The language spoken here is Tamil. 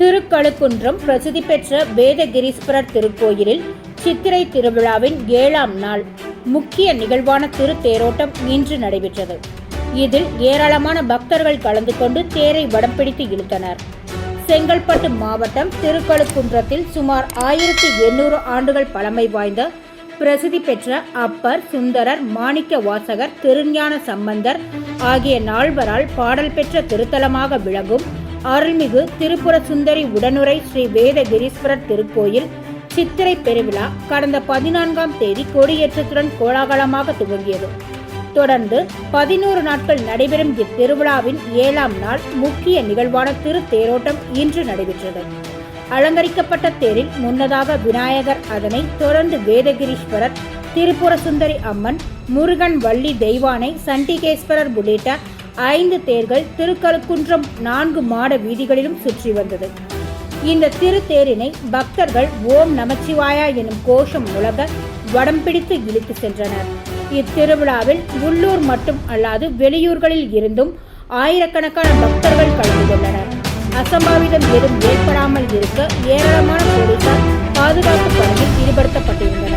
திருக்கழுக்குன்றம் பிரசித்தி பெற்ற வேதகிரீஸ்வரர் திருக்கோயிலில் சித்திரை திருவிழாவின் ஏழாம் நாள் முக்கிய நிகழ்வான திருத்தேரோட்டம் இன்று நடைபெற்றது. இதில் ஏராளமான பக்தர்கள் கலந்து கொண்டு தேரை வடம் பிடித்து இழுத்தனர். செங்கல்பட்டு மாவட்டம் திருக்கழுக்குன்றத்தில் சுமார் ஆயிரத்தி எண்ணூறு ஆண்டுகள் பழமை வாய்ந்த பிரசித்தி பெற்ற அப்பர் சுந்தரர் மாணிக்க வாசகர் திருஞான சம்பந்தர் ஆகிய நால்வரால் பாடல் பெற்ற திருத்தலமாக விளங்கும் அருள்மிகு திருப்புர சுந்தரி உடனுரை ஸ்ரீ வேதகிரீஸ்வரர் திருக்கோயில் சித்திரை பெருவிழா கடந்த பதினான்காம் தேதி கொடியேற்றத்துடன் கோலாகலமாக துவங்கியது. தொடர்ந்து பதினோரு நாட்கள் நடைபெறும் இத்திருவிழாவின் ஏழாம் நாள் முக்கிய நிகழ்வான திருத்தேரோட்டம் இன்று நடைபெற்றது. அலங்கரிக்கப்பட்ட தேரில் முன்னதாக விநாயகர் அதனை தொடர்ந்து வேதகிரீஸ்வரர் திரிபுர சுந்தரி அம்மன் முருகன் வள்ளி தெய்வானை சண்டிகேஸ்வரர் உள்ளிட்ட ஐந்து தேர்கள் திருக்கருக்குன்றம் நான்கு மாட வீதிகளிலும் சுற்றி வந்தது. இந்த திருத்தேரினை பக்தர்கள் ஓம் நமச்சிவாயா எனும் கோஷம் முழங்க வடம் பிடித்து இழுத்து சென்றனர். இத்திருவிழாவில் உள்ளூர் மட்டும் அல்லாது வெளியூர்களில் இருந்தும் ஆயிரக்கணக்கான பக்தர்கள் கலந்து கொண்டனர். அசம்பாவிதம் எதுவும் ஏற்படாமல் இருக்க ஏராளமான போலீசார் பாதுகாப்பு பணியில் ஈடுபடுத்தப்பட்டிருந்தனர்.